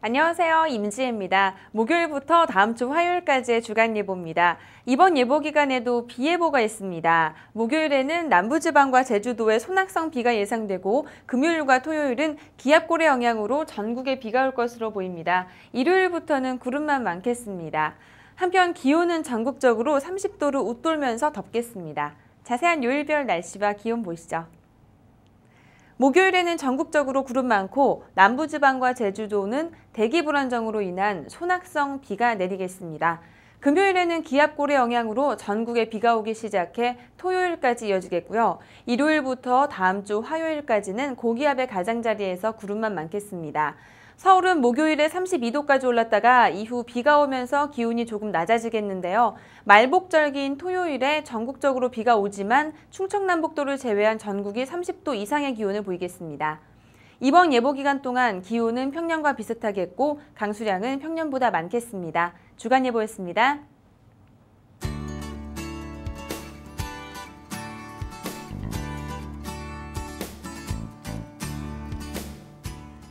안녕하세요. 임지혜입니다. 목요일부터 다음 주 화요일까지의 주간 예보입니다. 이번 예보 기간에도 비 예보가 있습니다. 목요일에는 남부지방과 제주도에 소낙성 비가 예상되고 금요일과 토요일은 기압골의 영향으로 전국에 비가 올 것으로 보입니다. 일요일부터는 구름만 많겠습니다. 한편 기온은 전국적으로 30도를 웃돌면서 덥겠습니다. 자세한 요일별 날씨와 기온 보시죠. 목요일에는 전국적으로 구름 많고 남부지방과 제주도는 대기 불안정으로 인한 소낙성 비가 내리겠습니다. 금요일에는 기압골의 영향으로 전국에 비가 오기 시작해 토요일까지 이어지겠고요. 일요일부터 다음 주 화요일까지는 고기압의 가장자리에서 구름만 많겠습니다. 서울은 목요일에 32도까지 올랐다가 이후 비가 오면서 기온이 조금 낮아지겠는데요. 말복절기인 토요일에 전국적으로 비가 오지만 충청남북도를 제외한 전국이 30도 이상의 기온을 보이겠습니다. 이번 예보 기간 동안 기온은 평년과 비슷하겠고 강수량은 평년보다 많겠습니다. 주간 예보였습니다.